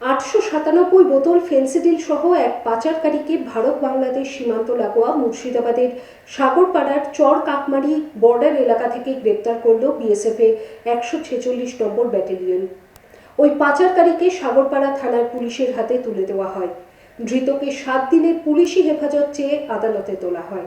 আটশো সাতানব্বই বোতল ফেন্সিডিল সহ এক পাচারকারীকে ভারত বাংলাদেশ সীমান্ত লাগোয়া মুর্শিদাবাদের সাগরপাড়ার চর কাকমারি বর্ডার এলাকা থেকে গ্রেপ্তার করল বিএসএফ এর একশো ছেচল্লিশ নম্বর ব্যাটালিয়ন। ওই পাচারকারীকে সাগরপাড়া থানার পুলিশের হাতে তুলে দেওয়া হয়। ধৃতকে সাত দিনের পুলিশি হেফাজত চেয়ে আদালতে তোলা হয়।